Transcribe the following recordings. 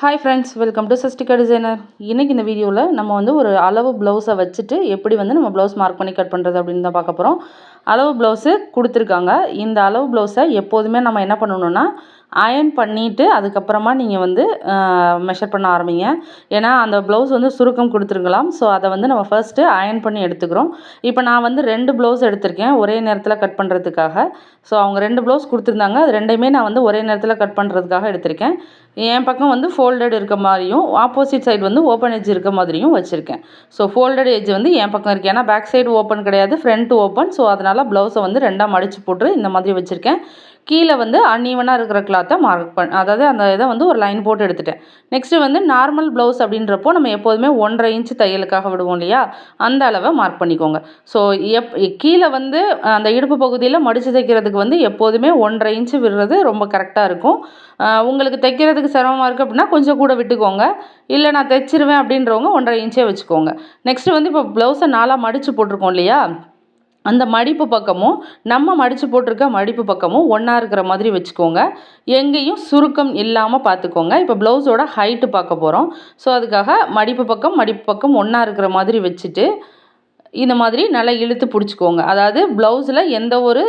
Hi friends welcome to Sastika designer இன்றைக்கி இந்த வீடியோவில் நம்ம வந்து ஒரு அளவு ப்ளவுஸை வச்சுட்டு எப்படி வந்து நம்ம ப்ளவுஸ் மார்க் பண்ணி கட் பண்ணுறது அப்படின்னு தான் பார்க்க போகிறோம் அளவு ப்ளவுஸு கொடுத்துருக்காங்க. இந்த அளவு ப்ளவுஸை எப்போதுமே நம்ம என்ன பண்ணணுன்னா அயர்ன் பண்ணிவிட்டு அதுக்கப்புறமா நீங்கள் வந்து மெஷர் பண்ண ஆரம்பிங்க. ஏன்னா அந்த ப்ளவுஸ் வந்து சுருக்கம் கொடுத்துருக்கலாம். ஸோ அதை வந்து நம்ம ஃபர்ஸ்ட்டு அயர்ன் பண்ணி எடுத்துக்கிறோம். இப்போ நான் வந்து ரெண்டு ப்ளவுஸ் எடுத்திருக்கேன். ஒரே நேரத்தில் கட் பண்ணுறதுக்காக ஸோ அவங்க ரெண்டு ப்ளவுஸ் கொடுத்துருந்தாங்க. அது ரெண்டையுமே நான் வந்து ஒரே நேரத்தில் கட் பண்ணுறதுக்காக எடுத்திருக்கேன். என் பக்கம் வந்து ஃபோல்டட் இருக்க மாதிரியும் ஆப்போசிட் சைடு வந்து ஓப்பன் எஜ் இருக்க மாதிரியும் வச்சுருக்கேன். ஸோ ஃபோல்டட் எஜ் வந்து என் பக்கம் இருக்குது ஏன்னா பேக் சைடு ஓப்பன் கிடையாது ஃப்ரண்ட் ஓப்பன் ஸோ அதனால் ப்ளவுஸை வந்து ரெண்டாக மடித்து போட்டு இந்த மாதிரி வச்சுருக்கேன். கீழே வந்து அன்ஈவனாக இருக்கிற கிளாத்தை மார்க் பண் அதாவது அந்த இதை வந்து ஒரு லைன் போட்டு எடுத்துட்டேன். நெக்ஸ்ட்டு வந்து நார்மல் ப்ளவுஸ் அப்படின்றப்போ நம்ம எப்போதுமே ஒன்றரை இன்ச்சு தையலுக்காக விடுவோம் இல்லையா? அந்த அளவை மார்க் பண்ணிக்கோங்க. ஸோ எப் கீழே வந்து அந்த இடுப்பு பகுதியில் மடித்து தைக்கிறதுக்கு வந்து எப்போதுமே ஒன்றரை இன்ச்சு விடுறது ரொம்ப கரெக்டாக இருக்கும். உங்களுக்கு தைக்கிறதுக்கு சிரமமாக இருக்குது அப்படின்னா கொஞ்சம் கூட விட்டுக்கோங்க. இல்லை நான் தைச்சிருவேன் அப்படின்றவங்க ஒன்றரை இன்ச்சே வச்சுக்கோங்க. நெக்ஸ்ட்டு வந்து இப்போ ப்ளவுஸை நாலாக மடித்து போட்டிருக்கோம் இல்லையா? அந்த மடிப்பு பக்கமும் நம்ம மடித்து போட்டிருக்க மடிப்பு பக்கமும் ஒன்றா இருக்கிற மாதிரி வச்சுக்கோங்க. எங்கேயும் சுருக்கம் இல்லாமல் பார்த்துக்கோங்க இப்போ ப்ளவுஸோட ஹைட்டு பார்க்க போகிறோம் ஸோ அதுக்காக மடிப்பு பக்கம் மடிப்பு பக்கம் ஒன்றா இருக்கிற மாதிரி வச்சுட்டு இந்த மாதிரி நல்லா இழுத்து பிடிச்சிக்கோங்க. அதாவது ப்ளவுஸில் எந்த ஒரு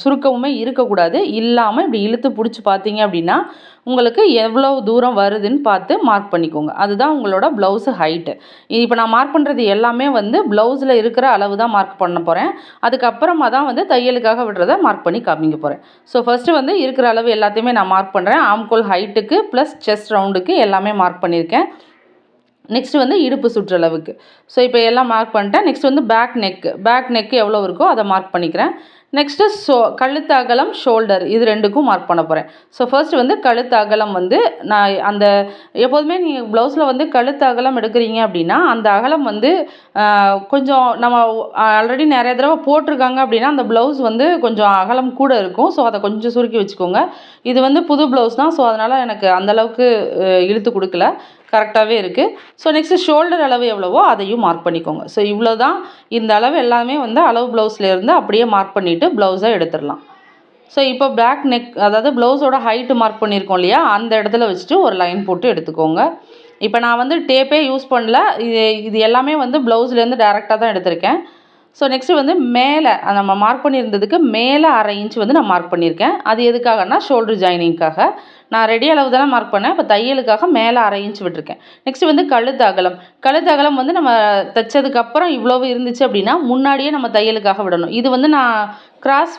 சுருக்கமுமே இருக்கக்கூடாது. இல்லாமல் இப்படி இழுத்து பிடிச்சி பார்த்தீங்க அப்படின்னா உங்களுக்கு எவ்வளோ தூரம் வருதுன்னு பார்த்து மார்க் பண்ணிக்கோங்க. அதுதான் உங்களோட ப்ளவுஸு ஹைட்டு இப்போ நான் மார்க் பண்ணுறது எல்லாமே வந்து ப்ளவுஸில் இருக்கிற அளவு தான் மார்க் பண்ண போகிறேன் அதுக்கப்புறமா தான் வந்து தையலுக்காக விடுறத மார்க் பண்ணி காமிக்க போகிறேன் ஸோ ஃபஸ்ட்டு வந்து இருக்கிற அளவு எல்லாத்தையுமே நான் மார்க் பண்ணுறேன் ஆம்கோல் ஹைட்டுக்கு ப்ளஸ் செஸ்ட் ரவுண்டுக்கு எல்லாமே மார்க் பண்ணியிருக்கேன். நெக்ஸ்ட் வந்து இடுப்பு சுற்றளவுக்கு. ஸோ இப்போ எல்லாம் மார்க் பண்ணிட்டேன். நெக்ஸ்ட் வந்து பேக் நெக்கு பேக் நெக்கு எவ்வளோ இருக்கோ அதை மார்க் பண்ணிக்கிறேன். நெக்ஸ்ட்டு ஷோ கழுத்து அகலம் ஷோல்டர் இது ரெண்டுக்கும் மார்க் பண்ண போகிறேன் ஸோ ஃபர்ஸ்ட் வந்து கழுத்து அகலம் வந்து நான் அந்த எப்போதுமே நீங்கள் ப்ளவுஸில் வந்து கழுத்து அகலம் எடுக்கிறீங்க அப்படின்னா அந்த அகலம் வந்து கொஞ்சம் நம்ம ஆல்ரெடி நிறைய தடவை போட்டிருக்காங்க அப்படின்னா அந்த ப்ளவுஸ் வந்து கொஞ்சம் அகலம் கூட இருக்கும். ஸோ அதை கொஞ்சம் சுருக்கி வச்சுக்கோங்க. இது வந்து புது ப்ளவுஸ் தான். ஸோ அதனால் எனக்கு அந்தளவுக்கு இழுத்து கொடுக்கல. கரெக்டாகவே இருக்குது ஸோ நெக்ஸ்ட்டு ஷோல்டர் அளவு எவ்வளவோ அதையும் மார்க் பண்ணிக்கோங்க. ஸோ இவ்வளோ தான் இந்த அளவு எல்லாமே வந்து அளவு ப்ளவுஸ்லேருந்து அப்படியே மார்க் பண்ணிவிட்டு ப்ளவுஸை எடுத்துடலாம். ஸோ இப்போ பேக் நெக் அதாவது ப்ளவுஸோட ஹைட்டு மார்க் பண்ணியிருக்கோம் இல்லையா? அந்த இடத்துல வச்சுட்டு ஒரு லைன் போட்டு எடுத்துக்கோங்க. இப்போ நான் வந்து டேப்பே யூஸ் பண்ணல. இது இது எல்லாமே வந்து ப்ளவுஸ்லேருந்து டேரெக்டாக தான் எடுத்திருக்கேன். ஸோ நெக்ஸ்ட்டு வந்து மேலே நம்ம மார்க் பண்ணியிருந்ததுக்கு மேலே அரை இன்ச் வந்து நான் மார்க் பண்ணியிருக்கேன். அது எதுக்காகனா ஷோல்டர் ஜாயினிங்க்காக நான் ரெடி அளவு தானே மார்க் பண்ணேன். இப்போ தையலுக்காக மேலே அரை இன்ச் விட்டுருக்கேன். நெக்ஸ்ட் வந்து கழுத்து அகலம். கழுத்து அகலம் வந்து நம்ம தைச்சதுக்கப்புறம் இவ்வளவு இருந்துச்சு அப்படின்னா முன்னாடியே நம்ம தையலுக்காக விடணும். இது வந்து நான் கிராஸ்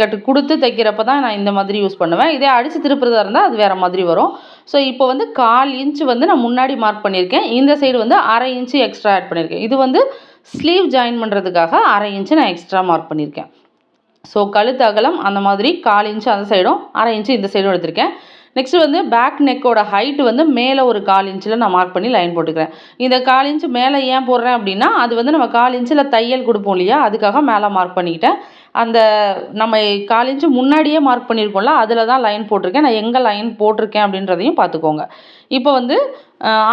கட்டு கொடுத்து தைக்கிறப்ப தான் நான் இந்த மாதிரி யூஸ் பண்ணுவேன். இதே அடித்து திருப்புறதா இருந்தால் அது வேறு மாதிரி வரும். ஸோ இப்போ வந்து கால் இன்ச்சு வந்து நான் முன்னாடி மார்க் பண்ணியிருக்கேன். இந்த சைடு வந்து அரை இன்ச்சு எக்ஸ்ட்ரா ஆட் பண்ணியிருக்கேன். இது வந்து ஸ்லீவ் ஜாயின் பண்ணுறதுக்காக அரை இன்ச்சு நான் எக்ஸ்ட்ரா மார்க் பண்ணியிருக்கேன். ஸோ கழுத்து அகலம் அந்த மாதிரி கால் இன்ச்சு அந்த சைடும் அரை இன்ச்சு இந்த சைடும் எடுத்திருக்கேன். நெக்ஸ்ட்டு வந்து பேக் நெக்கோட ஹைட்டு வந்து மேலே ஒரு கால் இன்ச்சில் நான் மார்க் பண்ணி லைன் போட்டுக்கிறேன். இந்த கால் இன்ச்சு மேலே ஏன் போடுறேன் அப்படின்னா அது வந்து நம்ம கால் இன்ச்சில் தையல் கொடுப்போம் இல்லையா அதுக்காக மேலே மார்க் பண்ணிக்கிட்டேன். அந்த நம்ம கால் இன்ச்சு முன்னாடியே மார்க் பண்ணியிருக்கோம்ல அதில் தான் லைன் போட்டிருக்கேன். நான் எங்கே லைன் போட்டிருக்கேன் அப்படின்றதையும் பார்த்துக்கோங்க. இப்போ வந்து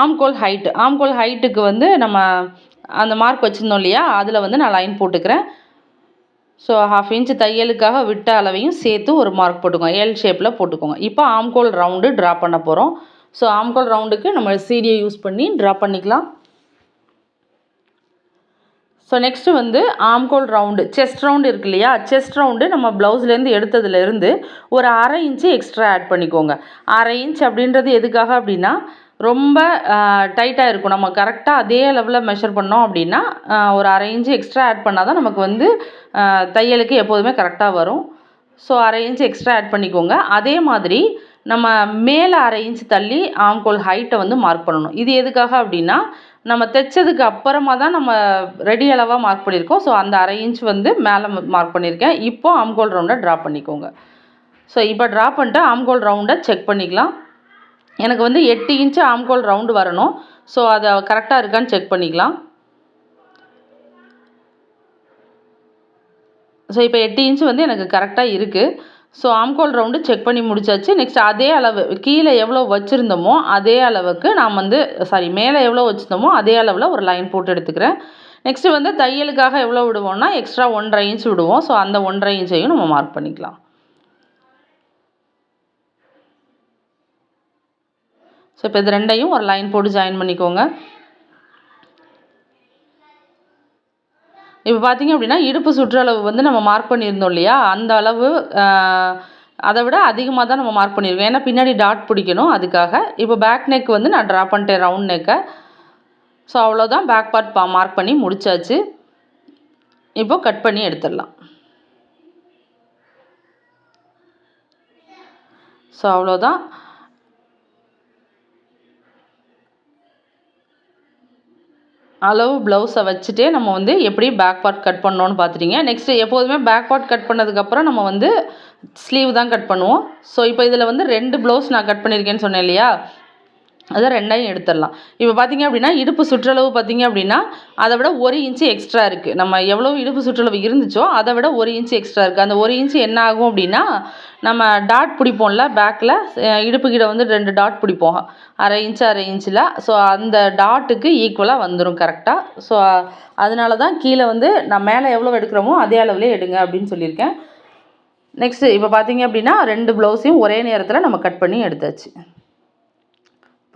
ஆம்கோல் ஹைட்டு ஆம்கோல் ஹைட்டுக்கு வந்து நம்ம அந்த மார்க் வச்சுருந்தோம் இல்லையா? அதில் வந்து நான் லைன் போட்டுக்கிறேன். ஸோ ஹாஃப் இன்ச் தையலுக்காக விட்ட அளவையும் சேர்த்து ஒரு மார்க் போட்டுக்கோங்க. எல் ஷேப்பில் போட்டுக்கோங்க. இப்போ ஆம்கோல் ரவுண்டு ட்ரா பண்ண போகிறோம் ஸோ ஆம்கோல் ரவுண்டுக்கு நம்ம சீடியை யூஸ் பண்ணி ட்ரா பண்ணிக்கலாம். ஸோ நெக்ஸ்ட்டு வந்து ஆம்கோல் ரவுண்டு செஸ்ட் ரவுண்டு இருக்கு இல்லையா? செஸ்ட் ரவுண்டு நம்ம ப்ளவுஸ்லேருந்து எடுத்ததுலேருந்து ஒரு அரை இன்ச்சு எக்ஸ்ட்ரா ஆட் பண்ணிக்கோங்க. அரை இன்ச் அப்படின்றது எதுக்காக அப்படின்னா ரொம்ப டைட்டாக இருக்கும். நம்ம கரெக்டாக அதே லெவலில் மெஷர் பண்ணோம் அப்படின்னா ஒரு அரை இன்ச்சு எக்ஸ்ட்ரா ஆட் பண்ணால் தான் நமக்கு வந்து தையலுக்கு எப்போதுமே கரெக்டாக வரும். ஸோ அரை இன்ச் எக்ஸ்ட்ரா ஆட் பண்ணிக்கோங்க. அதே மாதிரி நம்ம மேலே அரை இன்ச் தள்ளி ஆம்கோல் ஹைட்டை வந்து மார்க் பண்ணணும். இது எதுக்காக அப்படின்னா நம்ம தைச்சதுக்கு அப்புறமா தான் நம்ம ரெடி அளவாக மார்க் பண்ணியிருக்கோம். ஸோ அந்த அரை இன்ச் வந்து மேலே மார்க் பண்ணியிருக்கேன். இப்போ ஆம்கோல் ரவுண்டை ட்ரா பண்ணிக்கோங்க. ஸோ இப்போ ட்ரா பண்ணிட்டு ஆம்கோல் ரவுண்டை செக் பண்ணிக்கலாம். எனக்கு வந்து எட்டு இன்ச்சு ஆம்கோல் ரவுண்டு வரணும். ஸோ அதை கரெக்டாக இருக்கான்னு செக் பண்ணிக்கலாம். ஸோ இப்போ எட்டு இன்ச்சு வந்து எனக்கு கரெக்டாக இருக்குது ஸோ ஆம்கோல் ரவுண்டு செக் பண்ணி முடிச்சாச்சு. நெக்ஸ்ட் அதே அளவு கீழே எவ்வளோ வச்சுருந்தோமோ அதே அளவுக்கு நான் வந்து சாரி மேலே எவ்வளோ வச்சுருந்தோமோ அதே அளவில் ஒரு லைன் போட்டு எடுத்துக்கிறேன். நெக்ஸ்ட்டு வந்து தையலுக்காக எவ்வளோ விடுவோம்னா எக்ஸ்ட்ரா ஒன்றரை இன்ச் விடுவோம். ஸோ அந்த ஒன்றரை இன்ச்சையும் நம்ம மார்க் பண்ணிக்கலாம். ஸோ இப்போ இது ரெண்டையும் ஒரு லைன் போட்டு ஜாயின் பண்ணிக்கோங்க. இப்போ பார்த்தீங்க அப்படின்னா இடுப்பு சுற்றளவு வந்து நம்ம மார்க் பண்ணியிருந்தோம் இல்லையா? அந்த அளவு அதை விட அதிகமாக தான் நம்ம மார்க் பண்ணியிருக்கோம். ஏன்னா பின்னாடி டாட் பிடிக்கணும் அதுக்காக. இப்போ பேக் நெக் வந்து நான் ட்ரா பண்ணிட்டேன் ரவுண்ட் நெக்கை ஸோ அவ்வளோதான் பேக் பார்ட் பா மார்க் பண்ணி முடிச்சாச்சு. இப்போ கட் பண்ணி எடுத்துடலாம். ஸோ அவ்வளோதான் அளவு ப்ளவுஸை வச்சுட்டே நம்ம வந்து எப்படி பேக் பார்ட் கட் பண்ணோன்னு பார்த்துட்டீங்க. நெக்ஸ்ட்டு எப்போதுமே பேக் பார்ட் கட் பண்ணதுக்கப்புறம் நம்ம வந்து ஸ்லீவ் தான் கட் பண்ணுவோம். ஸோ இப்போ இதில் வந்து ரெண்டு ப்ளவுஸ் நான் கட் பண்ணியிருக்கேன்னு சொன்னேன் இல்லையா? அதை ரெண்டையும் எடுத்துடலாம். இப்போ பார்த்திங்க அப்படின்னா இடுப்பு சுற்றளவு பார்த்தீங்க அப்படின்னா அதை விட ஒரு இன்ச்சு எக்ஸ்ட்ரா இருக்குது நம்ம எவ்வளோ இடுப்பு சுற்றளவு இருந்துச்சோ அதை விட ஒரு இன்ச்சு எக்ஸ்ட்ரா இருக்குது அந்த ஒரு இன்ச்சு என்ன ஆகும் அப்படின்னா நம்ம டாட் பிடிப்போம்ல பேக்கில் இடுப்பு கிட்ட வந்து ரெண்டு டாட் பிடிப்போம். அரை இன்ச்சு அரை இன்ச்சில். ஸோ அந்த டாட்டுக்கு ஈக்குவலாக வந்துடும் கரெக்டாக ஸோ அதனால தான் கீழே வந்து நான் மேலே எவ்வளோ எடுக்கிறோமோ அதே அளவுலேயே எடுங்க அப்படின்னு சொல்லியிருக்கேன். நெக்ஸ்ட்டு இப்போ பார்த்தீங்க அப்படின்னா ரெண்டு ப்ளவுஸையும் ஒரே நேரத்தில் நம்ம கட் பண்ணி எடுத்தாச்சு.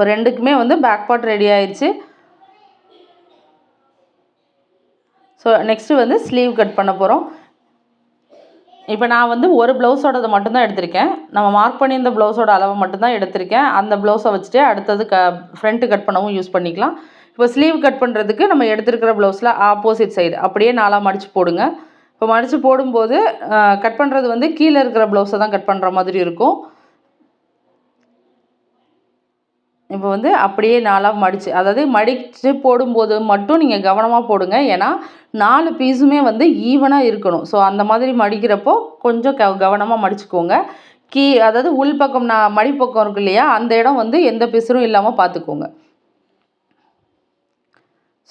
இப்போ ரெண்டுக்குமே வந்து பேக் பார்ட் ரெடி ஆயிடுச்சு ஸோ நெக்ஸ்ட்டு வந்து ஸ்லீவ் கட் பண்ண போகிறோம் இப்போ நான் வந்து ஒரு ப்ளவுஸோடதை மட்டும்தான் எடுத்திருக்கேன். நம்ம மார்க் பண்ணியிருந்த ப்ளவுஸோட அளவை மட்டும்தான் எடுத்திருக்கேன். அந்த ப்ளவுஸை வச்சுட்டு அடுத்தது க ஃப்ரண்ட்டு கட் பண்ணவும் யூஸ் பண்ணிக்கலாம். இப்போ ஸ்லீவ் கட் பண்ணுறதுக்கு நம்ம எடுத்துருக்கிற ப்ளவுஸில் ஆப்போசிட் சைடு அப்படியே நாலாக மடித்து போடுங்க. இப்போ மடித்து போடும்போது கட் பண்ணுறது வந்து கீழே இருக்கிற ப்ளவுஸை தான் கட் பண்ணுற மாதிரி இருக்கும். இப்போ வந்து அப்படியே நாலாக மடித்து அதாவது மடித்து போடும்போது மட்டும் நீங்கள் கவனமாக போடுங்க. ஏன்னா நாலு பீஸுமே வந்து ஈவனாக இருக்கணும். ஸோ அந்த மாதிரி மடிக்கிறப்போ கொஞ்சம் க கவனமாக மடிச்சுக்கோங்க. கீ அதாவது உள்பக்கம் நான் மடிப்பக்கம் இருக்கு இல்லையா அந்த இடம் வந்து எந்த பிசுறும் இல்லாமல் பார்த்துக்கோங்க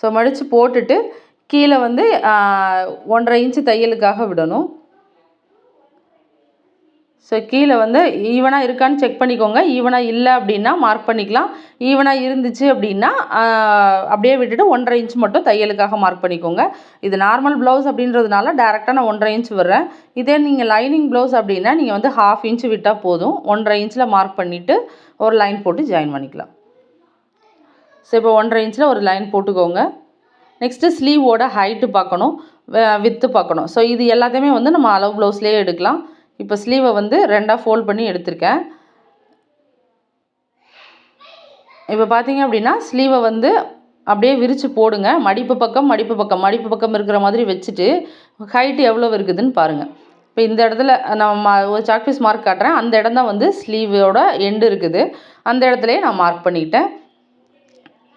ஸோ மடித்து போட்டுட்டு கீழே வந்து ஒன்றரை இன்ச்சு தையலுக்காக விடணும். ஸோ கீழே வந்து ஈவனாக இருக்கான்னு செக் பண்ணிக்கோங்க. ஈவனாக இல்லை அப்படின்னா மார்க் பண்ணிக்கலாம். ஈவனாக இருந்துச்சு அப்படின்னா அப்படியே விட்டுட்டு ஒன்றரை இன்ச் மட்டும் தையலுக்காக மார்க் பண்ணிக்கோங்க. இது நார்மல் ப்ளவுஸ் அப்படின்றதுனால டேரெக்டாக நான் ஒன்றரை இன்ச் விடுறேன். இதே நீங்கள் லைனிங் ப்ளவுஸ் அப்படின்னா நீங்கள் வந்து ஹாஃப் இன்ச் விட்டால் போதும். ஒன்றரை இன்ச்சில் மார்க் பண்ணிவிட்டு ஒரு லைன் போட்டு ஜாயின் பண்ணிக்கலாம். ஸோ இப்போ ஒன்றரை இன்ச்சில் ஒரு லைன் போட்டுக்கோங்க. நெக்ஸ்ட்டு ஸ்லீவோட ஹைட்டு பார்க்கணும் வித்து பார்க்கணும். ஸோ இது எல்லாத்தையுமே வந்து நம்ம அளவு ப்ளவுஸ்லேயே எடுக்கலாம். இப்போ ஸ்லீவை வந்து ரெண்டாக ஃபோல்ட் பண்ணி எடுத்திருக்கேன். இப்போ பார்த்தீங்க அப்படின்னா ஸ்லீவை வந்து அப்படியே விரித்து போடுங்க. மடிப்பு பக்கம் மடிப்பு பக்கம். மடிப்பு பக்கம் இருக்கிற மாதிரி வச்சுட்டு ஹைட்டு எவ்வளோ இருக்குதுன்னு பாருங்கள் இப்போ இந்த இடத்துல நான் ஒரு சாக்பீஸ் மார்க் காட்டுறேன். அந்த இடம் தான் வந்து ஸ்லீவோட எண்டு இருக்குது. அந்த இடத்துலையே நான் மார்க் பண்ணிக்கிட்டேன்.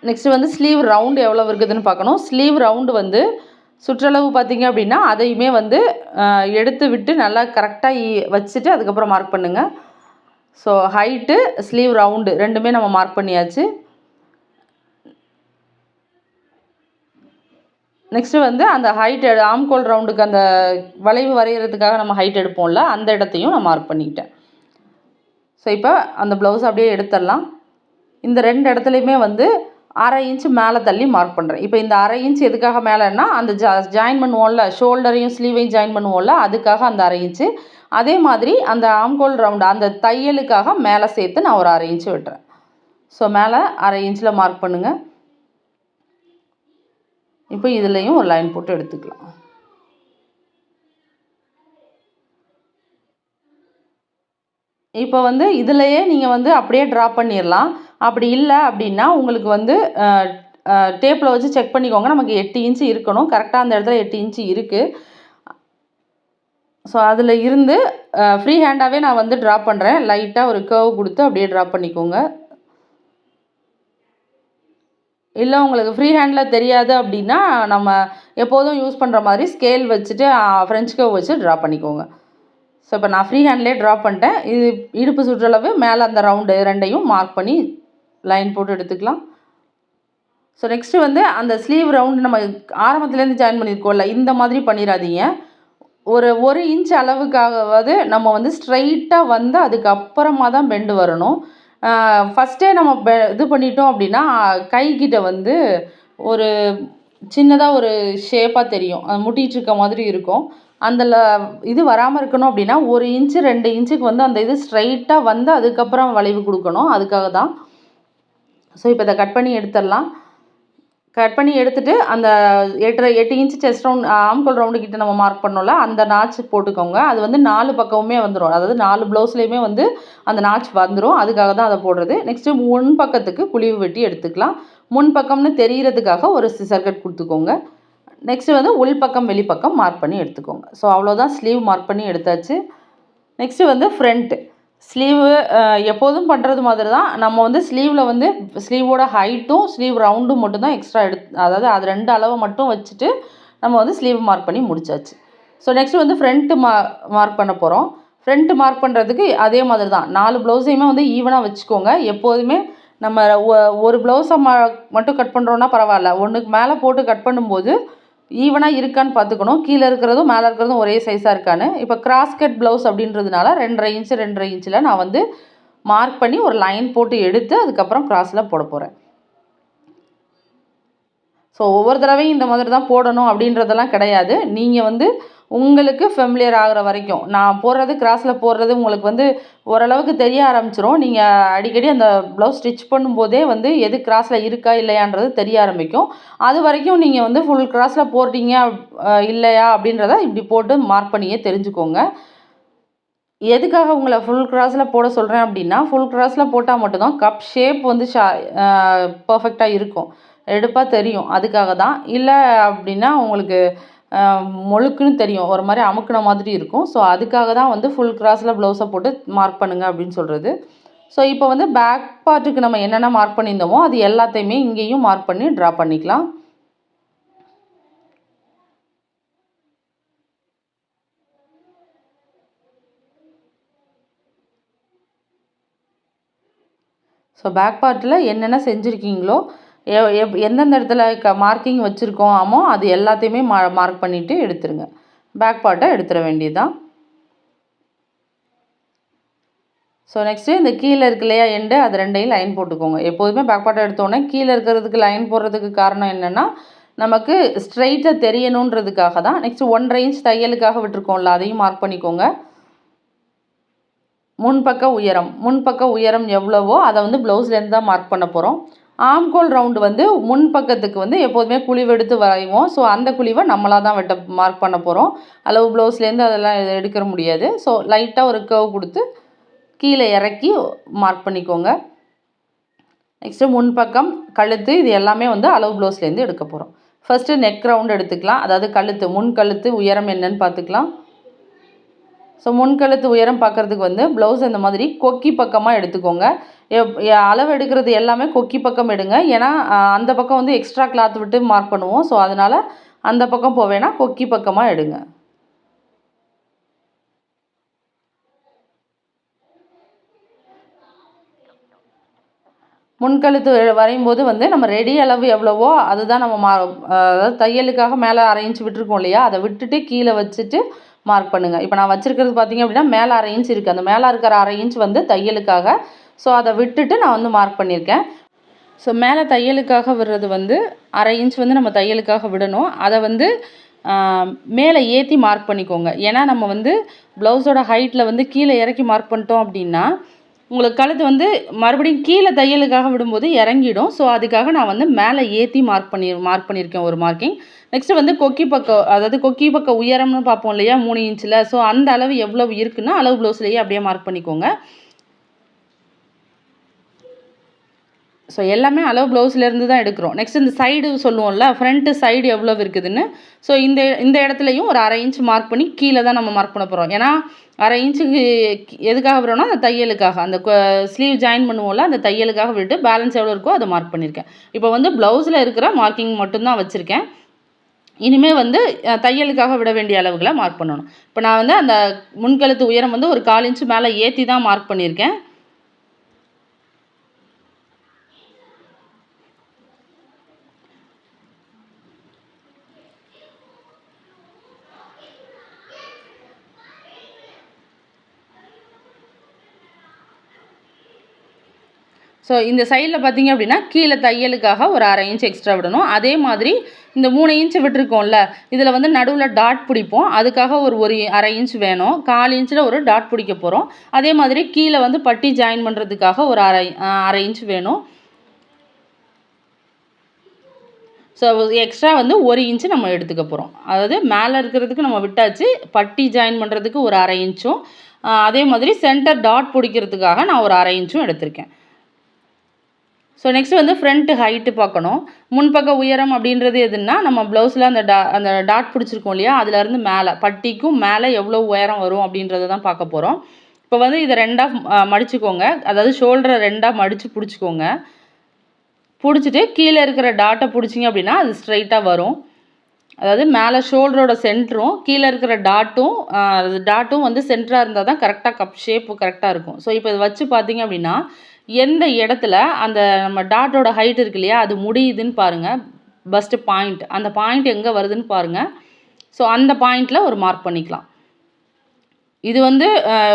நெக்ஸ்ட்டு வந்து ஸ்லீவ் ரவுண்டு எவ்வளோ இருக்குதுன்னு பார்க்கணும். ஸ்லீவ் ரவுண்டு வந்து சுற்றளவு பார்த்திங்க அப்படின்னா அதையுமே வந்து எடுத்து விட்டு நல்லா கரெக்டாக வச்சுட்டு அதுக்கப்புறம் மார்க் பண்ணுங்கள் ஸோ ஹைட்டு ஸ்லீவ் ரவுண்டு ரெண்டுமே நம்ம மார்க் பண்ணியாச்சு. நெக்ஸ்ட்டு வந்து அந்த ஹைட் ஆம்கோல் ரவுண்டுக்கு அந்த வளைவு வரைகிறதுக்காக நம்ம ஹைட் எடுப்போம்ல அந்த இடத்தையும் நான் மார்க் பண்ணிக்கிட்டேன். ஸோ இப்போ அந்த ப்ளவுஸ் அப்படியே எடுத்துடலாம். இந்த ரெண்டு இடத்துலையுமே வந்து அரை இன்ச்சு மேலே தள்ளி மார்க் பண்ணுறேன் இப்போ இந்த அரை இன்ச் எதுக்காக மேலேன்னா அந்த ஜா ஜாயின் பண்ணுவோம்ல ஷோல்டரையும் ஸ்லீவையும் ஜாயின் பண்ணுவோம்ல அதுக்காக அந்த அரை இன்ச்சு. அதே மாதிரி அந்த ஆம்கோல் ரவுண்டு அந்த தையலுக்காக மேலே சேர்த்து நான் ஒரு அரை இன்ச்சு விட்டுறேன். ஸோ மேலே அரை இன்ச்சில் மார்க் பண்ணுங்கள் இப்போ இதுலேயும் ஒரு லைன் போட்டு எடுத்துக்கலாம். இப்போ வந்து இதிலையே நீங்கள் வந்து அப்படியே ட்ரா பண்ணிடலாம் அப்படி இல்லை அப்படின்னா உங்களுக்கு வந்து டேப்பில் வச்சு செக் பண்ணிக்கோங்க. நமக்கு எட்டு இன்ச்சு இருக்கணும். கரெக்டாக அந்த இடத்துல எட்டு இன்ச்சு இருக்குது ஸோ அதில் இருந்து ஃப்ரீ ஹேண்டாகவே நான் வந்து ட்ரா பண்ணுறேன் லைட்டாக ஒரு கேர்வ் கொடுத்து அப்படியே ட்ரா பண்ணிக்கோங்க. இல்லை உங்களுக்கு ஃப்ரீ ஹேண்டில் தெரியாது அப்படின்னா நம்ம எப்போதும் யூஸ் பண்ணுற மாதிரி ஸ்கேல் வச்சுட்டு ஃப்ரெஞ்ச் கர்வ் வச்சு ட்ரா பண்ணிக்கோங்க. ஸோ இப்போ நான் ஃப்ரீ ஹேண்ட்லேயே ட்ரா பண்ணிட்டேன். இது இடுப்பு சுற்றளவு மேலே அந்த ரவுண்டு ரெண்டையும் மார்க் பண்ணி லைன் போட்டு எடுத்துக்கலாம். ஸோ நெக்ஸ்ட்டு வந்து அந்த ஸ்லீவ் ரவுண்டு நம்ம ஆரம்பத்துலேருந்து ஜாயின் பண்ணியிருக்கோம்ல இந்த மாதிரி பண்ணிடாதீங்க ஒரு ஒரு இன்ச் அளவுக்காகவாவது நம்ம வந்து ஸ்ட்ரைட்டாக வந்து அதுக்கப்புறமா தான் பெண்டு வரணும். ஃபஸ்ட்டே நம்ம பெ இது பண்ணிட்டோம் அப்படின்னா கைக்கிட்ட வந்து ஒரு சின்னதாக ஒரு ஷேப்பாக தெரியும். முட்டிகிட்டு இருக்க மாதிரி இருக்கும். அந்த இது வராமல் இருக்கணும் அப்படின்னா ஒரு இன்ச்சு ரெண்டு இன்ச்சுக்கு வந்து அந்த இது ஸ்ட்ரைட்டாக வந்து அதுக்கப்புறம் வளைவு கொடுக்கணும். அதுக்காக தான் ஸோ இப்போ இதை கட் பண்ணி எடுத்துடலாம். கட் பண்ணி எடுத்துகிட்டு அந்த எட்டரை எட்டு இன்ச்சு செஸ்ட் ரவுண்ட் ஆம்கோல் ரவுண்டு கிட்ட நம்ம மார்க் பண்ணோம்ல அந்த நாச்சு போட்டுக்கோங்க. அது வந்து நாலு பக்கமுமே வந்துடும் அதாவது நாலு ப்ளவுஸ்லேயுமே வந்து அந்த நாச் வந்துடும் அதுக்காக தான் அதை போடுறது. நெக்ஸ்ட்டு முன் பக்கத்துக்கு குழிவு வெட்டி எடுத்துக்கலாம். முன் பக்கம்னு தெரிகிறதுக்காக ஒரு சிசர் கட் கொடுத்துக்கோங்க. நெக்ஸ்ட்டு வந்து உள்பக்கம் வெளிப்பக்கம் மார்க் பண்ணி எடுத்துக்கோங்க. ஸோ அவ்வளோதான் ஸ்லீவ் மார்க் பண்ணி எடுத்தாச்சு. நெக்ஸ்ட்டு வந்து ஃப்ரண்ட்டு ஸ்லீவு எப்போதும் பண்ணுறது மாதிரி தான் நம்ம வந்து ஸ்லீவில் வந்து ஸ்லீவோட ஹைட்டும் ஸ்லீவ் ரவுண்டும் மட்டும் தான் எக்ஸ்ட்ரா எடு அதாவது அது ரெண்டு அளவை மட்டும் வச்சுட்டு நம்ம வந்து ஸ்லீவ் மார்க் பண்ணி முடிச்சாச்சு. ஸோ நெக்ஸ்ட் வந்து ஃப்ரண்ட்டு மா மார்க் பண்ண போகிறோம் ஃப்ரண்ட்டு மார்க் பண்ணுறதுக்கு அதே மாதிரி தான் நாலு ப்ளவுஸையுமே வந்து ஈவனாக வச்சுக்கோங்க. எப்போதுமே நம்ம ஒ- ஒரு ப்ளவுஸை மட்டும் கட் பண்ணுறோன்னா பரவாயில்ல. ஒன்றுக்கு மேலே போட்டு கட் பண்ணும்போது ஈவனாக இருக்கான்னு பார்த்துக்கணும். கீழே இருக்கிறதும் மேலே இருக்கிறதும் ஒரே சைஸாக இருக்கான்னு. இப்போ கிராஸ்கட் ப்ளவுஸ் அப்படின்றதுனால ரெண்டரை இன்ச்சு ரெண்டரை இன்ச்சில் நான் வந்து மார்க் பண்ணி ஒரு லைன் போட்டு எடுத்து அதுக்கப்புறம் கிராஸில் போட போகிறேன் ஸோ ஒவ்வொரு தடவையும் இந்த மாதிரி தான் போடணும் அப்படின்றதெல்லாம் கிடையாது. நீங்கள் வந்து உங்களுக்கு ஃபெமிலியர் ஆகிற வரைக்கும். நான் போடுறது கிராஸில் போடுறது உங்களுக்கு வந்து ஓரளவுக்கு தெரிய ஆரம்பிச்சிரும். நீங்கள் அடிக்கடி அந்த ப்ளவுஸ் ஸ்டிச் பண்ணும்போதே வந்து எது கிராஸில் இருக்கா இல்லையான்றது தெரிய ஆரம்பிக்கும். அது வரைக்கும் நீங்கள் வந்து ஃபுல் கிராஸில் போடுறீங்க இல்லையா அப்படின்றத இப்படி போட்டு மார்க் பண்ணியே தெரிஞ்சுக்கோங்க. எதுக்காக உங்களை ஃபுல் கிராஸில் போட சொல்கிறேன் அப்படின்னா ஃபுல் கிராஸில் போட்டால் மட்டும்தான் கப் ஷேப் வந்து ஷா பர்ஃபெக்டாக இருக்கும். எடுப்பாக தெரியும். அதுக்காக தான் இல்லை அப்படின்னா உங்களுக்கு மொழுக்குன்னு தெரியும். ஒரு மாதிரி அமுக்குன மாதிரி இருக்கும். ஸோ அதுக்காக தான் வந்து ஃபுல் கிராஸில் ப்ளவுஸை போட்டு மார்க் பண்ணுங்க அப்படின்னு சொல்கிறது ஸோ இப்போ வந்து பேக் பார்ட்டுக்கு நம்ம என்னென்ன மார்க் பண்ணியிருந்தோமோ அது எல்லாத்தையுமே இங்கேயும் மார்க் பண்ணி ட்ரா பண்ணிக்கலாம். ஸோ பேக் பார்ட்டில் என்னென்ன செஞ்சுருக்கீங்களோ எந்தெந்த இடத்துல க மார்க்கிங் வச்சுருக்கோமோ அது எல்லாத்தையுமே மா மார்க் பண்ணிவிட்டு எடுத்துருங்க. பேக் பார்ட்டை எடுத்துட வேண்டியதுதான். ஸோ நெக்ஸ்ட்டு இந்த கீழே இருக்கு இல்லையா எண்டு அது ரெண்டையும் லைன் போட்டுக்கோங்க. எப்போதுமே பேக் பார்ட்டை எடுத்தோடனே கீழே இருக்கிறதுக்கு லைன் போடுறதுக்கு காரணம் என்னென்னா நமக்கு ஸ்ட்ரைட்டாக தெரியணுன்றதுக்காக தான். நெக்ஸ்ட்டு ஒன்றரை இன்ச் தையலுக்காக விட்டுருக்கோம்ல அதையும் மார்க் பண்ணிக்கோங்க. முன்பக்க உயரம். முன்பக்க உயரம் எவ்வளவோ அதை வந்து ப்ளவுஸ்லேருந்து தான் மார்க் பண்ண போகிறோம் ஆம்கோல் ரவுண்டு வந்து முன் பக்கத்துக்கு வந்து எப்போதுமே குழிவு எடுத்து வரைவோம். ஸோ அந்த குழிவை நம்மளாக தான் வெட்ட மார்க் பண்ண போகிறோம் அளவு ப்ளவுஸ்லேருந்து அதெல்லாம் எடுக்கிற எடுக்க முடியாது ஸோ லைட்டாக ஒரு கர்வ் கொடுத்து கீழே இறக்கி மார்க் பண்ணிக்கோங்க. நெக்ஸ்ட்டு முன்பக்கம் கழுத்து இது எல்லாமே வந்து அளவு ப்ளவுஸ்லேருந்து எடுக்க போகிறோம் ஃபஸ்ட்டு நெக் ரவுண்ட் எடுத்துக்கலாம். அதாவது கழுத்து முன் கழுத்து உயரம் என்னன்னு பார்த்துக்கலாம். ஸோ முன்கழுத்து உயரம் பார்க்குறதுக்கு வந்து ப்ளவுஸ் இந்த மாதிரி கொக்கி பக்கமாக எடுத்துக்கோங்க. அளவு எடுக்கிறது எல்லாமே கொக்கி பக்கம் எடுங்க. ஏன்னா அந்த பக்கம் வந்து எக்ஸ்ட்ரா கிளாத் விட்டு மார்க் பண்ணுவோம். ஸோ அதனால் அந்த பக்கம் போவேனா கொக்கி பக்கமாக எடுங்க. முன்கழுத்து வ- வரையும் போது வந்து நம்ம ரெடி அளவு எவ்வளவோ அதுதான் நம்ம மா அதாவது தையலுக்காக மேலே அரை இன்ச் விட்டுருக்கோம் இல்லையா? அதை விட்டுட்டு கீழே வச்சுட்டு மார்க் பண்ணுங்கள் இப்போ நான் வச்சுருக்கிறது பார்த்தீங்க அப்படின்னா மேலே அரை இன்ச் இருக்குது அந்த மேலே இருக்கிற அரை இன்ச் வந்து தையலுக்காக ஸோ அதை விட்டுட்டு நான் வந்து மார்க் பண்ணியிருக்கேன். ஸோ மேலே தையலுக்காக விடுறது வந்து அரை இன்ச் வந்து நம்ம தையலுக்காக விடணும். அதை வந்து மேலே ஏற்றி மார்க் பண்ணிக்கோங்க. ஏன்னா நம்ம வந்து ப்ளவுஸோட ஹைட்டில் வந்து கீழே இறக்கி மார்க் பண்ணிட்டோம் அப்படின்னா உங்களுக்கு கழுத்து வந்து மறுபடியும் கீழே தையலுக்காக விடும்போது இறங்கிடும். ஸோ அதுக்காக நான் வந்து மேலே ஏற்றி மார்க் பண்ணி மார்க் பண்ணியிருக்கேன் ஒரு மார்க்கிங் நெக்ஸ்ட்டு வந்து கொக்கி பக்கம் அதாவது கொக்கி பக்கம் உயரம்னு பார்ப்போம் இல்லையா? மூணு இன்ச்சில் ஸோ அந்த அளவு எவ்வளவு இருக்குன்னா அளவு ப்ளவுஸ்லேயே அப்படியே மார்க் பண்ணிக்கோங்க. ஸோ எல்லாமே அளவு ப்ளவுஸ்லேருந்து தான் எடுக்கிறோம். நெக்ஸ்ட் இந்த சைடு சொல்லுவோம்ல ஃப்ரண்ட்டு சைடு எவ்வளோ இருக்குதுன்னு. ஸோ இந்த இந்த இடத்துலையும் ஒரு அரை இன்ச் மார்க் பண்ணி கீழே தான் நம்ம மார்க் பண்ண போகிறோம் ஏன்னா அரை இன்ச்சுக்கு எதுக்காக விடுறோம்னா அந்த தையலுக்காக. அந்த ஸ்லீவ் ஜாயின் பண்ணுவோம்ல அந்த தையலுக்காக விட்டு பேலன்ஸ் எவ்வளோ இருக்கோ அதை மார்க் பண்ணியிருக்கேன் இப்போ வந்து ப்ளவுஸில் இருக்கிற மார்க்கிங் மட்டும்தான் வச்சுருக்கேன். இனிமேல் வந்து தையலுக்காக விட வேண்டிய அளவுகளை மார்க் பண்ணணும். இப்போ நான் வந்து அந்த முன்கழுத்து உயரம் வந்து ஒரு கால் இன்ச்சு மேலே ஏற்றி தான் மார்க் பண்ணியிருக்கேன் ஸோ இந்த சைடில் பார்த்தீங்க அப்படின்னா கீழே தையலுக்காக ஒரு அரை இன்ச் எக்ஸ்ட்ரா விடணும். அதே மாதிரி இந்த மூணு இன்ச் விட்டுருக்கோம்ல இதில் வந்து நடுவில் டாட் பிடிப்போம். அதுக்காக ஒரு ஒரு அரை இன்ச் வேணும். கால் இன்ச்சில் ஒரு டாட் பிடிக்க போகிறோம் அதே மாதிரி கீழே வந்து பட்டி ஜாயின் பண்ணுறதுக்காக ஒரு அரை அரை இன்ச் வேணும். ஸோ எக்ஸ்ட்ரா வந்து ஒரு இன்ச்சு நம்ம எடுத்துக்க போகிறோம் அதாவது மேலே இருக்கிறதுக்கு நம்ம விட்டாச்சு பட்டி ஜாயின் பண்ணுறதுக்கு ஒரு அரை இன்ச்சும் அதே மாதிரி சென்டர் டாட் பிடிக்கிறதுக்காக நான் ஒரு அரை இன்ச்சும் எடுத்திருக்கேன். ஸோ நெக்ஸ்ட் வந்து ஃப்ரண்ட் ஹைட்டு பார்க்கணும். முன்பக்க உயரம் அப்படின்றது எதுன்னா நம்ம ப்ளவுஸில் அந்த டா அந்த டாட் பிடிச்சிருக்கோம் இல்லையா? அதுலேருந்து மேலே பட்டிக்கும் மேலே எவ்வளோ உயரம் வரும் அப்படின்றத தான் பார்க்க போகிறோம் இப்போ வந்து இதை ரெண்டாக மடிச்சுக்கோங்க. அதாவது ஷோல்டரை ரெண்டாக மடித்து பிடிச்சிக்கோங்க. பிடிச்சிட்டு கீழே இருக்கிற டாட்டை பிடிச்சிங்க அப்படின்னா அது ஸ்ட்ரைட்டாக வரும். அதாவது மேலே ஷோல்டரோட சென்டரும் கீழே இருக்கிற டாட்டும் டாட்டும் வந்து சென்டராக இருந்தால் தான் கரெக்டாக கப் ஷேப்பு கரெக்டாக இருக்கும். ஸோ இப்போ இதை வச்சு பார்த்தீங்க அப்படின்னா எந்த இடத்துல அந்த நம்ம டாட்டோட ஹைட் இருக்கு இல்லையா அது முடியுதுன்னு பாருங்கள் ஃபஸ்ட்டு பாயிண்ட் அந்த பாயிண்ட் எங்கே வருதுன்னு பாருங்கள் ஸோ அந்த பாயிண்டில் ஒரு மார்க் பண்ணிக்கலாம். இது வந்து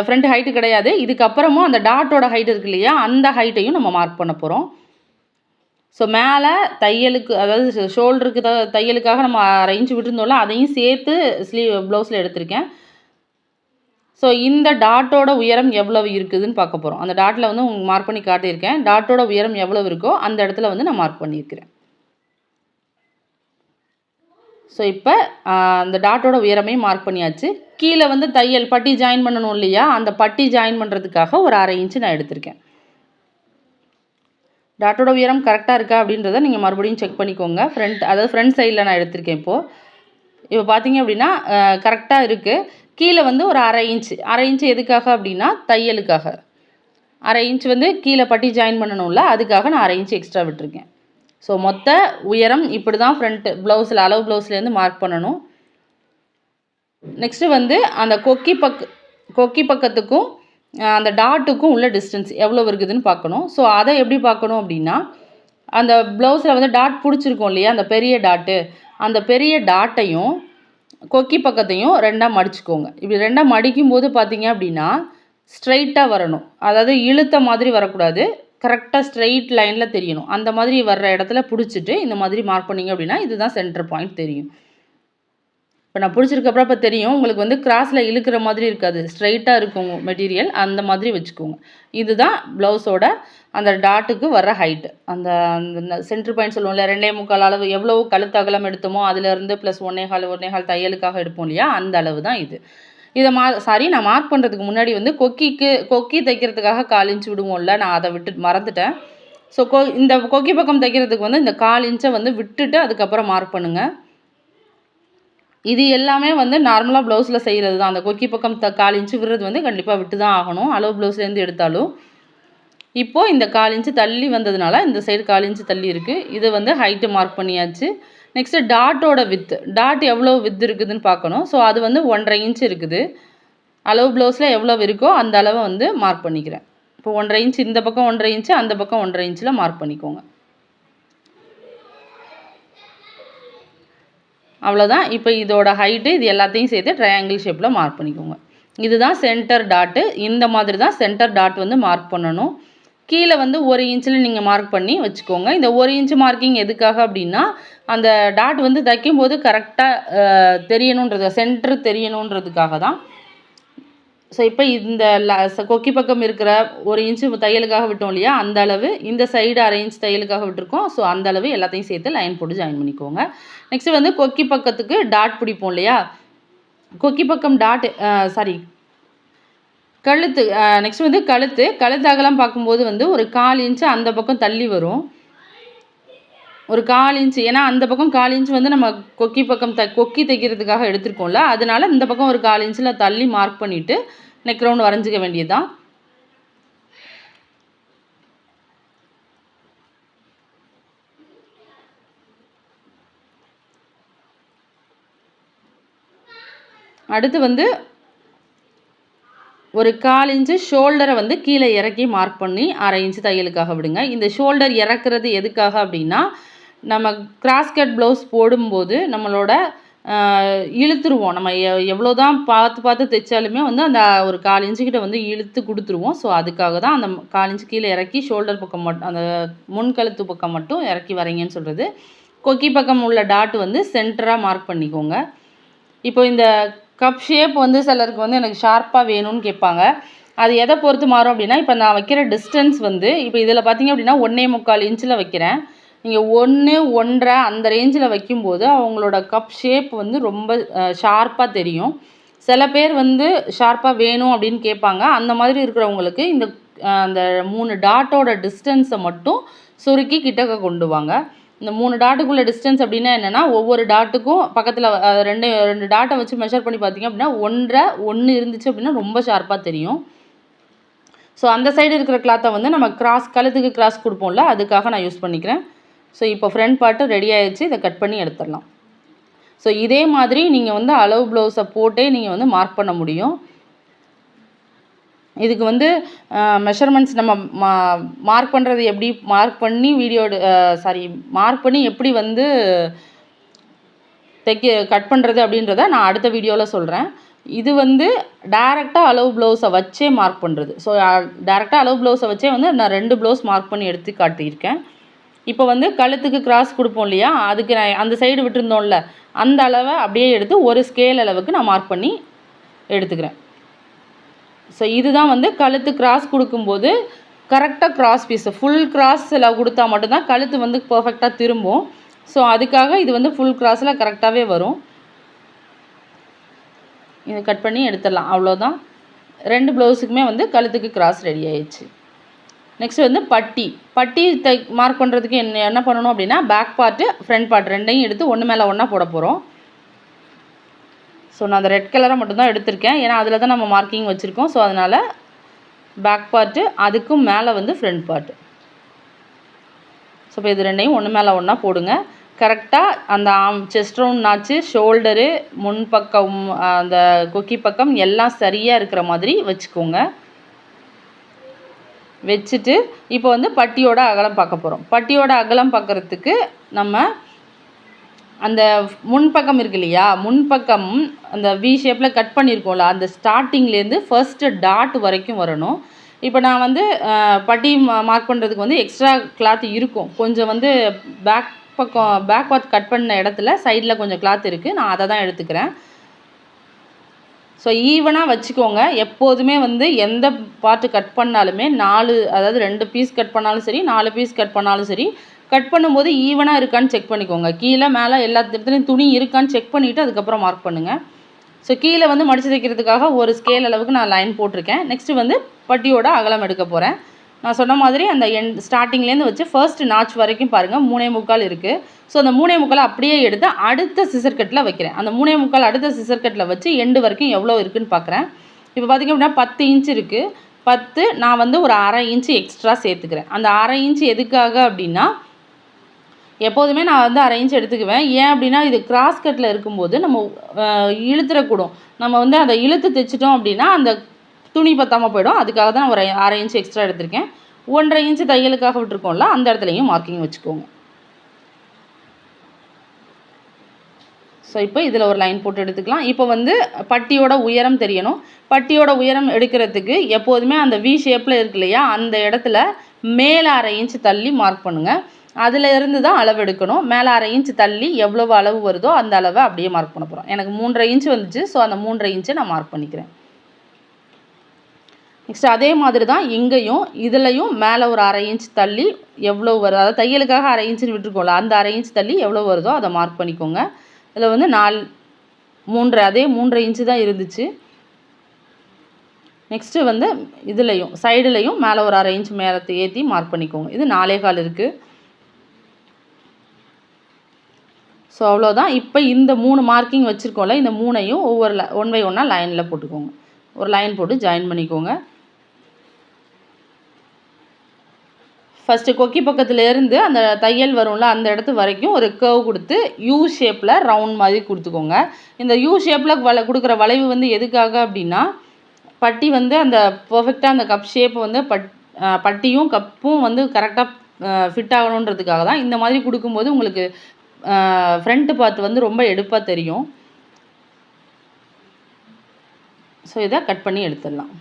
ஃப்ரண்ட் ஹைட்டு கிடையாது. இதுக்கப்புறமும் அந்த டாட்டோட ஹைட் இருக்கு இல்லையா அந்த ஹைட்டையும் நம்ம மார்க் பண்ண போகிறோம் ஸோ மேலே தையலுக்கு அதாவது ஷோல்டருக்கு த தையலுக்காக நம்ம அரைஞ்சு விட்டுருந்தோம்ல அதையும் சேர்த்து ஸ்லீவ் ப்ளவுஸில் எடுத்திருக்கேன். ஸோ இந்த டாட்டோட உயரம் எவ்வளவு இருக்குதுன்னு பார்க்க போகிறோம் அந்த டாட்டில் வந்து உங்களுக்கு மார்க் பண்ணி காட்டியிருக்கேன். டாட்டோட உயரம் எவ்வளவு இருக்கோ அந்த இடத்துல வந்து நான் மார்க் பண்ணியிருக்கிறேன். ஸோ இப்போ அந்த டாட்டோட உயரமே மார்க் பண்ணியாச்சு. கீழே வந்து தையல் பட்டி ஜாயின் பண்ணணும் இல்லையா? அந்த பட்டி ஜாயின் பண்ணுறதுக்காக ஒரு அரை இன்ச்சு நான் எடுத்திருக்கேன். டாட்டோட உயரம் கரெக்டாக இருக்கா அப்படின்றத நீங்கள் மறுபடியும் செக் பண்ணிக்கோங்க. ஃப்ரண்ட் அதாவது ஃப்ரண்ட் சைடில் நான் எடுத்திருக்கேன் இப்போது இப்போ பார்த்தீங்க அப்படின்னா கரெக்டாக இருக்குது கீழே வந்து ஒரு அரை இன்ச்சு அரை இன்ச்சு எதுக்காக அப்படின்னா தையலுக்காக. அரை இன்ச் வந்து கீழே பட்டி ஜாயின் பண்ணணும்ல அதுக்காக நான் அரை இன்ச் எக்ஸ்ட்ரா விட்டுருக்கேன். ஸோ மொத்த உயரம் இப்படி தான் ஃப்ரண்ட்டு ப்ளவுஸில் அளவு ப்ளவுஸ்லேருந்து மார்க் பண்ணணும். நெக்ஸ்ட்டு வந்து அந்த கொக்கி பக் கொக்கி பக்கத்துக்கும் அந்த டாட்டுக்கும் உள்ள டிஸ்டன்ஸ் எவ்வளோ இருக்குதுன்னு பார்க்கணும். ஸோ அதை எப்படி பார்க்கணும் அப்படின்னா அந்த ப்ளவுஸில் வந்து டாட் பிடிச்சிருக்கோம் இல்லையா? அந்த பெரிய டாட்டு அந்த பெரிய டாட்டையும் கொக்கி பக்கத்தையும் ரெண்டாக மடிச்சுக்கோங்க. இப்படி ரெண்டாக மடிக்கும் போது பார்த்தீங்க அப்படின்னா ஸ்ட்ரைட்டாக வரணும். அதாவது இழுத்த மாதிரி வரக்கூடாது. கரெக்டாக ஸ்ட்ரைட் லைனில் தெரியணும். அந்த மாதிரி வர்ற இடத்துல பிடிச்சிட்டு இந்த மாதிரி மார்க் பண்ணீங்க அப்படின்னா இதுதான் சென்டர் பாயிண்ட் தெரியும். இப்போ நான் பிடிச்சிருக்கப்புறம் இப்போ தெரியும். உங்களுக்கு வந்து கிராஸில் இழுக்கிற மாதிரி இருக்காது. ஸ்ட்ரைட்டாக இருக்கும் மெட்டீரியல் அந்த மாதிரி வச்சுக்கோங்க. இதுதான் ப்ளவுஸோட அந்த டாட்டுக்கு வர ஹைட்டு அந்த அந்த சென்ட்ரு பாயிண்ட் சொல்லுவோம்ல ரெண்டே முக்கால் அளவு எவ்வளோ கழுத்து அகலம் எடுத்தோமோ அதுலேருந்து ப்ளஸ் ஒன்னே கால் ஒன்னே கால் தையலுக்காக எடுப்போம் இல்லையா? அந்த அளவு தான் இது. இதை மா சாரி நான் மார்க் பண்ணுறதுக்கு முன்னாடி வந்து கொக்கிக்கு கொக்கி தைக்கிறதுக்காக கால் இன்ச் விடுவோம்ல நான் அதை விட்டு மறந்துட்டேன். ஸோ கொ இந்த கொக்கி பக்கம் தைக்கிறதுக்கு வந்து இந்த கால் இன்ச்சை வந்து விட்டுட்டு அதுக்கப்புறம் மார்க் பண்ணுங்கள் இது எல்லாமே வந்து நார்மலாக ப்ளவுஸில் செய்கிறது தான். அந்த கொக்கி பக்கம் த கால் இன்ச்சு விடுறது வந்து கண்டிப்பாக விட்டு தான் ஆகணும். அளவு ப்ளவுஸ்லேருந்து எடுத்தாலும். இப்போது இந்த கால் இன்ச்சு தள்ளி வந்ததுனால இந்த சைடு கால் இன்ச்சு தள்ளி இருக்குது இது வந்து ஹைட்டு மார்க் பண்ணியாச்சு. நெக்ஸ்ட்டு டாட்டோட வித்து டாட் எவ்வளோ வித் இருக்குதுன்னு பார்க்கணும். ஸோ அது வந்து ஒன்றரை இன்ச் இருக்குது. அளவு ப்ளவுஸில் எவ்வளோ இருக்கோ அந்த அளவை வந்து மார்க் பண்ணிக்கிறேன். இப்போ ஒன்றரை இன்ச் இந்த பக்கம் ஒன்றரை இன்ச்சு அந்த பக்கம் ஒன்றரை இன்ச்சில் மார்க் பண்ணிக்கோங்க. அவ்வளோதான் இப்போ இதோட ஹைட்டு இது எல்லாத்தையும் சேர்த்து ட்ரையாங்கிள் ஷேப்பில் மார்க் பண்ணிக்கோங்க. இதுதான் சென்டர் டாட்டு இந்த மாதிரி தான் சென்டர் டாட் வந்து மார்க் பண்ணணும். கீழே வந்து ஒரு இன்ச்சில் நீங்கள் மார்க் பண்ணி வச்சுக்கோங்க. இந்த ஒரு இன்ச் மார்க்கிங் எதுக்காக அப்படின்னா அந்த டாட் வந்து தைக்கும்போது கரெக்டாக தெரியணுன்றது சென்டர் தெரியணுன்றதுக்காக தான். ஸோ இப்போ இந்த ல- கொக்கி பக்கம் இருக்கிற ஒரு இன்ச்சு தையலுக்காக விட்டோம் இல்லையா? அந்த அளவு இந்த சைடு அரை இன்ச் தையலுக்காக விட்டுருக்கோம். ஸோ அந்த அளவு எல்லாத்தையும் சேர்த்து லைன் போட்டு ஜாயின் பண்ணிக்கோங்க. நெக்ஸ்ட் வந்து கொக்கி பக்கத்துக்கு டாட் பிடிப்போம் இல்லையா? கொக்கி பக்கம் டாட் சாரி கழுத்து நெக்ஸ்ட் வந்து கழுத்து. கழுத்து அகலம் பார்க்கும்போது வந்து ஒரு கால் இன்ச்சு அந்த பக்கம் தள்ளி வரும். ஒரு கால் இன்ச்சு. ஏன்னா அந்த பக்கம் கால் இன்ச் வந்து நம்ம கொக்கி பக்கம் த கொக்கி தைக்கிறதுக்காக எடுத்திருக்கோம்ல அதனால் இந்த பக்கம் ஒரு கால் இன்ச்சில் தள்ளி மார்க் பண்ணிவிட்டு நெக் ரவுண்ட் வரைஞ்சிக்க வேண்டியதுதான். அடுத்து வந்து ஒரு கால் இன்ச்சு ஷோல்டரை வந்து கீழே இறக்கி மார்க் பண்ணி அரை இன்ச்சு தையலுக்காக விடுங்க. இந்த ஷோல்டர் இறக்குறது எதுக்காக அப்படின்னா நம்ம கிராஸ்கட் ப்ளவுஸ் போடும்போது நம்மளோட இழுத்துருவோம். நம்ம எ- எவ்வளோ தான் பார்த்து பார்த்து தைச்சாலுமே வந்து அந்த ஒரு கால் இன்ச்சுக்கிட்ட வந்து இழுத்து கொடுத்துருவோம். ஸோ அதுக்காக தான் அந்த கால் இன்ச்சு கீழே இறக்கி ஷோல்டர் பக்கம் மட்டும் அந்த முன்கழுத்து பக்கம் மட்டும் இறக்கி வரீங்கன்னு சொல்கிறது கொக்கி பக்கம் உள்ள டாட் வந்து சென்டராக மார்க் பண்ணிக்கோங்க. இப்போ இந்த கப் ஷேப் வந்து சிலருக்கு வந்து எனக்கு ஷார்ப்பாக வேணும்னு கேட்பாங்க. அது எதை பொறுத்து மாறும் அப்படின்னா இப்போ நான் வைக்கிற டிஸ்டன்ஸ் வந்து இப்போ இதில் பார்த்தீங்க அப்படின்னா ஒன்றே முக்கால் இன்ச்சில் வைக்கிறேன். நீங்கள் ஒன்று ஒன்றரை அந்த ரேஞ்சில் வைக்கும்போது அவங்களோட கப் ஷேப் வந்து ரொம்ப ஷார்ப்பாக தெரியும். சில பேர் வந்து ஷார்ப்பாக வேணும் அப்படின்னு கேட்பாங்க. அந்த மாதிரி இருக்கிறவங்களுக்கு இந்த அந்த மூணு டாட்டோட டிஸ்டன்ஸை மட்டும் சுருக்கி கிட்டக்க கொண்டு வாங்க. இந்த மூணு டாட்டுக்குள்ள டிஸ்டன்ஸ் அப்படின்னா என்னென்னா ஒவ்வொரு டாட்டுக்கும் பக்கத்தில் ரெண்டு ரெண்டு டாட்டை வச்சு மெஷர் பண்ணி பார்த்தீங்க அப்படின்னா ஒன்றரை ஒன்று இருந்துச்சு அப்படின்னா ரொம்ப ஷார்ப்பாக தெரியும். ஸோ அந்த சைடு இருக்கிற கிளாத்தை வந்து நம்ம கிராஸ் கழுத்துக்கு கிராஸ் கொடுப்போம்ல அதுக்காக நான் யூஸ் பண்ணிக்கிறேன். ஸோ இப்போ ஃப்ரண்ட் பார்ட்டு ரெடி ஆகிடுச்சு இதை கட் பண்ணி எடுத்துடலாம். ஸோ இதே மாதிரி நீங்கள் வந்து அளவு ப்ளவுஸை போட்டே நீங்கள் வந்து மார்க் பண்ண முடியும். இதுக்கு வந்து மெஷர்மெண்ட்ஸ் நம்ம மா மார்க் பண்ணுறது எப்படி மார்க் பண்ணி வீடியோ சாரி மார்க் பண்ணி எப்படி வந்து தைக்க கட் பண்ணுறது அப்படின்றத நான் அடுத்த வீடியோவில் சொல்கிறேன் இது வந்து டேரெக்டாக அளவு ப்ளவுஸை வச்சே மார்க் பண்ணுறது ஸோ டேரெக்டாக அளவு ப்ளவுஸை வச்சே வந்து நான் ரெண்டு ப்ளவுஸ் மார்க் பண்ணி எடுத்து காட்டியிருக்கேன். இப்போ வந்து கழுத்துக்கு கிராஸ் கொடுப்போம் இல்லையா? அதுக்கு நான் அந்த சைடு விட்டுருந்தோம்ல அந்த அளவை அப்படியே எடுத்து ஒரு ஸ்கேல் அளவுக்கு நான் மார்க் பண்ணி எடுத்துக்கிறேன். ஸோ இதுதான் வந்து கழுத்து கிராஸ் கொடுக்கும்போது கரெக்டாக கிராஸ் பீஸு ஃபுல் கிராஸில் கொடுத்தா மட்டும்தான் கழுத்து வந்து பர்ஃபெக்டாக திரும்பும். ஸோ அதுக்காக இது வந்து ஃபுல் கிராஸில் கரெக்டாகவே வரும். இதை கட் பண்ணி எடுத்துடலாம். அவ்வளோதான் ரெண்டு ப்ளவுஸுக்குமே வந்து கழுத்துக்கு கிராஸ் ரெடி ஆயிடுச்சு. நெக்ஸ்ட் வந்து பட்டி. பட்டி தை மார்க் பண்ணுறதுக்கு என்ன என்ன பண்ணணும் அப்படின்னா பேக் பார்ட்டு ஃப்ரண்ட் பார்ட் ரெண்டையும் எடுத்து ஒன்று மேலே ஒன்றா போட போகிறோம் ஸோ நான் அந்த ரெட் கலரை மட்டும்தான் எடுத்திருக்கேன். ஏன்னா அதில் தான் நம்ம மார்க்கிங் வச்சுருக்கோம். ஸோ அதனால் பேக் பார்ட்டு அதுக்கும் மேலே வந்து ஃப்ரண்ட் பார்ட்டு ஸோ இப்போ இது ரெண்டையும் ஒன்று மேலே ஒன்றா போடுங்க. கரெக்டாக அந்த ஆம் செஸ்ட் ரவுண்ட் நாச்சு ஷோல்டரு முன்பக்கம் அந்த கொக்கி பக்கம் எல்லாம் சரியாக இருக்கிற மாதிரி வச்சுக்கோங்க. வச்சுட்டு இப்போ வந்து பட்டியோட அகலம் பார்க்க போகிறோம் பட்டியோட அகலம் பார்க்குறதுக்கு நம்ம அந்த முன்பக்கம் இருக்கு இல்லையா முன்பக்கம் அந்த வி ஷேப்பில் கட் பண்ணியிருக்கோம்ல அந்த ஸ்டார்டிங்லேருந்து ஃபர்ஸ்ட்டு டாட் வரைக்கும் வரணும். இப்போ நான் வந்து பட்டி மார்க் பண்ணுறதுக்கு வந்து எக்ஸ்ட்ரா கிளாத் இருக்கும். கொஞ்சம் வந்து பேக் பக்கம் பேக் கட் பண்ண இடத்துல சைடில் கொஞ்சம் கிளாத் இருக்குது நான் அதை தான் எடுத்துக்கிறேன். ஸோ ஈவனாக வச்சுக்கோங்க. எப்போதுமே வந்து எந்த பார்ட்டு கட் பண்ணாலுமே நாலு அதாவது ரெண்டு பீஸ் கட் பண்ணாலும் சரி நாலு பீஸ் கட் பண்ணாலும் சரி கட் பண்ணும்போது ஈவனாக இருக்கான்னு செக் பண்ணிக்கோங்க. கீழே மேலே எல்லா இடத்துலையும் துணி இருக்கான்னு செக் பண்ணிவிட்டு அதுக்கப்புறம் மார்க் பண்ணுங்கள் ஸோ கீழே வந்து மடித்து தைக்கிறதுக்காக ஒரு ஸ்கேல் அளவுக்கு நான் லைன் போட்டிருக்கேன். நெக்ஸ்ட்டு வந்து பட்டியோட அகலம் எடுக்க போகிறேன் நான் சொன்ன மாதிரி அந்த என் ஸ்டார்டிங்லேருந்து வச்சு ஃபர்ஸ்ட் நாச் வரைக்கும் பாருங்கள் மூணே முக்கால் இருக்குது ஸோ அந்த மூணே முக்கால் அப்படியே எடுத்து அடுத்த சிசர் கட்டில் வைக்கிறேன். அந்த மூணே முக்கால் அடுத்த சிசர் கட்டில் வச்சு எண்டு வரைக்கும் எவ்வளோ இருக்குன்னு பார்க்குறேன் இப்போ பார்த்திங்க அப்படின்னா பத்து இன்ச் இருக்குது பத்து நான் வந்து ஒரு அரை இன்ச்சு எக்ஸ்ட்ரா சேர்த்துக்கிறேன். அந்த அரை இன்ச் எதுக்காக அப்படின்னா எப்போதுமே நான் வந்து அரை இன்ச் எடுத்துக்குவேன். ஏன் அப்படின்னா இது கிராஸ் கட்டில் இருக்கும்போது நம்ம இழுத்துறக்கூடும் நம்ம வந்து அதை இழுத்து தைச்சிட்டோம் அப்படின்னா அந்த துணி பத்தாமல் போயிடும். அதுக்காக தான் நான் ஒரு அரை இன்ச் எக்ஸ்ட்ரா எடுத்திருக்கேன். ஒன்றரை இன்ச்சு தையலுக்காக விட்டுருக்கோம்ல அந்த இடத்துலையும் மார்க்கிங் வச்சுக்கோங்க. ஸோ இப்போ இதில் ஒரு லைன் போட்டு எடுத்துக்கலாம். இப்போ வந்து பட்டியோட உயரம் தெரியணும். பட்டியோட உயரம் எடுக்கிறதுக்கு எப்போதுமே அந்த வி ஷேப்பில் இருக்கு இல்லையா அந்த இடத்துல மேலே அரை இன்ச் தள்ளி மார்க் பண்ணுங்கள் அதில் இருந்து தான் அளவு எடுக்கணும். மேலே அரை இன்ச் தள்ளி எவ்வளவு அளவு வருதோ அந்த அளவை அப்படியே மார்க் பண்ண போகிறோம் எனக்கு மூன்றரை இன்ச் வந்துச்சு ஸோ அந்த மூன்றரை இன்ச்சை நான் மார்க் பண்ணிக்கிறேன். நெக்ஸ்ட் அதே மாதிரி தான் இங்கேயும் இதுலேயும் மேலே ஒரு அரை இன்ச் தள்ளி எவ்வளோ வருது அதாவது தையலுக்காக அரை இன்ச்சுன்னு விட்டுருக்கோம்ல அந்த அரை இன்ச் தள்ளி எவ்வளோ வருதோ அதை மார்க் பண்ணிக்கோங்க. இதில் வந்து நாலு மூன்றரை அதே மூன்றரை இன்ச்சு தான் இருந்துச்சு. நெக்ஸ்ட்டு வந்து இதுலேயும் சைடுலேயும் மேலே ஒரு அரை இன்ச் மேலே ஏற்றி மார்க் பண்ணிக்கோங்க. இது நாலே கால் இருக்குது ஸோ அவ்வளோதான் இப்போ இந்த மூணு மார்க்கிங் வச்சுருக்கோம்ல இந்த மூணையும் ஒவ்வொரு ஒன் பை ஒன்னாக லைனில் போட்டுக்கோங்க. ஒரு லைன் போட்டு ஜாயின் பண்ணிக்கோங்க. ஃபஸ்ட்டு கொக்கி பக்கத்துலேருந்து அந்த தையல் வரும்ல அந்த இடத்து வரைக்கும் ஒரு கர்வ் கொடுத்து யூ ஷேப்பில் ரவுண்ட் மாதிரி கொடுத்துக்கோங்க. இந்த யூ ஷேப்பில் வள கொடுக்குற வளைவு வந்து எதுக்காக அப்படின்னா பட்டி வந்து அந்த பர்ஃபெக்டாக அந்த கப் ஷேப் வந்து பட் பட்டியும் கப்பும் வந்து கரெக்டாக ஃபிட் ஆகணுன்றதுக்காக தான் இந்த மாதிரி கொடுக்கும்போது உங்களுக்கு ஃப்ரண்ட் பார்த்து வந்து ரொம்ப எடுப்பாக தெரியும். ஸோ இதை கட் பண்ணி எடுத்துடலாம்.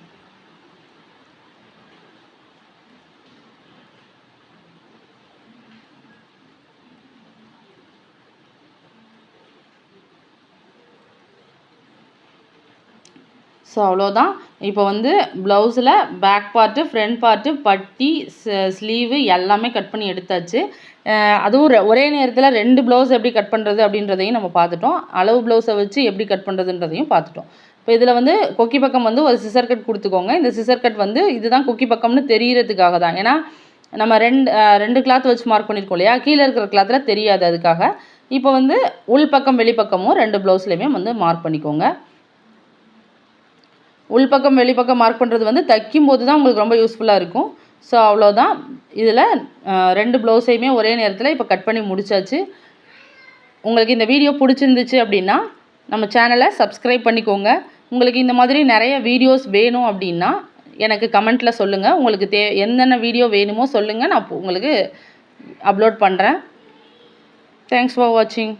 ஸோ அவ்வளோதான் இப்போ வந்து ப்ளவுஸில் பேக் பார்ட்டு ஃப்ரண்ட் பார்ட்டு பட்டி ஸ்லீவு எல்லாமே கட் பண்ணி எடுத்தாச்சு. அதுவும் ஒரே நேரத்தில் ரெண்டு ப்ளவுஸ் எப்படி கட் பண்ணுறது அப்படின்றதையும் நம்ம பார்த்துட்டோம். அளவு ப்ளவுஸை வச்சு எப்படி கட் பண்ணுறதுன்றதையும் பார்த்துட்டோம். இப்போ இதில் வந்து கொக்கி பக்கம் வந்து ஒரு சிசர் கட் கொடுத்துக்கோங்க. இந்த சிசர் கட் வந்து இதுதான் கொக்கி பக்கம்னு தெரியறதுக்காக தான். ஏன்னா நம்ம ரெண்டு ரெண்டு கிளாத் வச்சு மார்க் பண்ணியிருக்கோம் இல்லையா? கீழே இருக்கிற கிளாத்தில் தெரியாது அதுக்காக. இப்போ வந்து உள் பக்கம் வெளிப்பக்கமும் ரெண்டு ப்ளவுஸ்லையுமே வந்து மார்க் பண்ணிக்கோங்க. உள்பக்கம் வெளிப்பக்கம் மார்க் பண்ணுறது வந்து தைக்கும் போது தான் உங்களுக்கு ரொம்ப யூஸ்ஃபுல்லாக இருக்கும். ஸோ அவ்வளோதான் இதில் ரெண்டு ப்ளவுஸையுமே ஒரே நேரத்தில் இப்போ கட் பண்ணி முடிச்சாச்சு. உங்களுக்கு இந்த வீடியோ பிடிச்சிருந்துச்சு அப்படின்னா நம்ம சேனலை சப்ஸ்கிரைப் பண்ணிக்கோங்க. உங்களுக்கு இந்த மாதிரி நிறைய வீடியோஸ் வேணும் அப்படின்னா எனக்கு கமெண்ட்டில் சொல்லுங்கள் உங்களுக்கு தே என்னென்ன வீடியோ வேணுமோ சொல்லுங்கள் நான் உங்களுக்கு அப்லோட் பண்ணுறேன் தேங்க்ஸ் ஃபார் வாட்சிங்